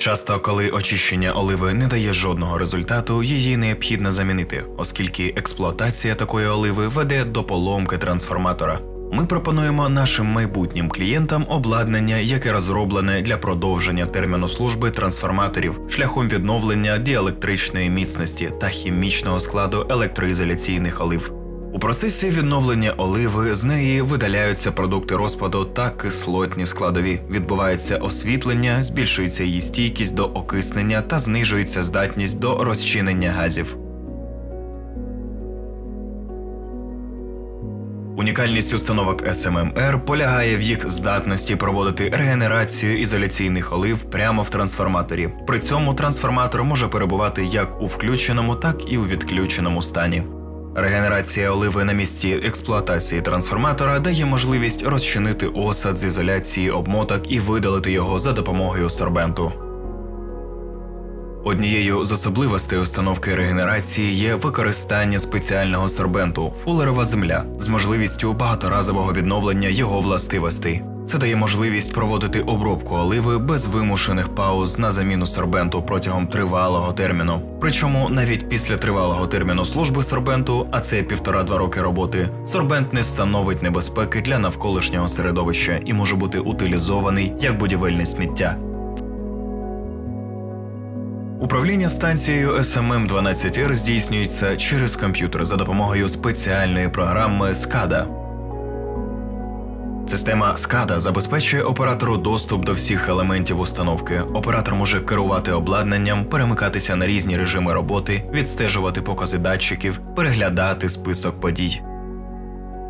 Часто, коли очищення оливи не дає жодного результату, її необхідно замінити, оскільки експлуатація такої оливи веде до поломки трансформатора. Ми пропонуємо нашим майбутнім клієнтам обладнання, яке розроблене для продовження терміну служби трансформаторів шляхом відновлення діелектричної міцності та хімічного складу електроізоляційних олив. Процесі відновлення оливи з неї видаляються продукти розпаду та кислотні складові. Відбувається освітлення, збільшується її стійкість до окиснення та знижується здатність до розчинення газів. Унікальність установок SMMR полягає в їх здатності проводити регенерацію ізоляційних олив прямо в трансформаторі. При цьому трансформатор може перебувати як у включеному, так і у відключеному стані. Регенерація оливи на місці експлуатації трансформатора дає можливість розчинити осад з ізоляції обмоток і видалити його за допомогою сорбенту. Однією з особливостей установки регенерації є використання спеціального сорбенту фулерова земля з можливістю багаторазового відновлення його властивостей. Це дає можливість проводити обробку оливи без вимушених пауз на заміну сорбенту протягом тривалого терміну. Причому навіть після тривалого терміну служби сорбенту, а це півтора-два роки роботи, сорбент не становить небезпеки для навколишнього середовища і може бути утилізований як будівельне сміття. Управління станцією SMM 12R здійснюється через комп'ютер за допомогою спеціальної програми SCADA. Система SCADA забезпечує оператору доступ до всіх елементів установки. Оператор може керувати обладнанням, перемикатися на різні режими роботи, відстежувати покази датчиків, переглядати список подій.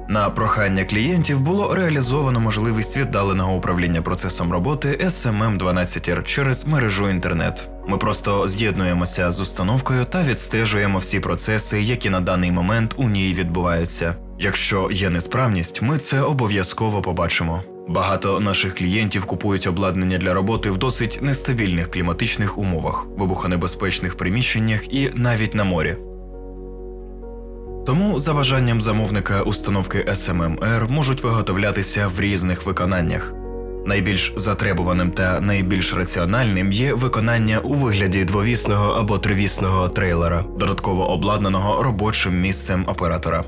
На прохання клієнтів було реалізовано можливість віддаленого управління процесом роботи SMM 12R через мережу інтернет. Ми просто з'єднуємося з установкою та відстежуємо всі процеси, які на даний момент у ній відбуваються. Якщо є несправність, ми це обов'язково побачимо. Багато наших клієнтів купують обладнання для роботи в досить нестабільних кліматичних умовах, вибухонебезпечних приміщеннях і навіть на морі. Тому за бажанням замовника установки SMMR можуть виготовлятися в різних виконаннях. Найбільш затребуваним та найбільш раціональним є виконання у вигляді двовісного або тривісного трейлера, додатково обладнаного робочим місцем оператора.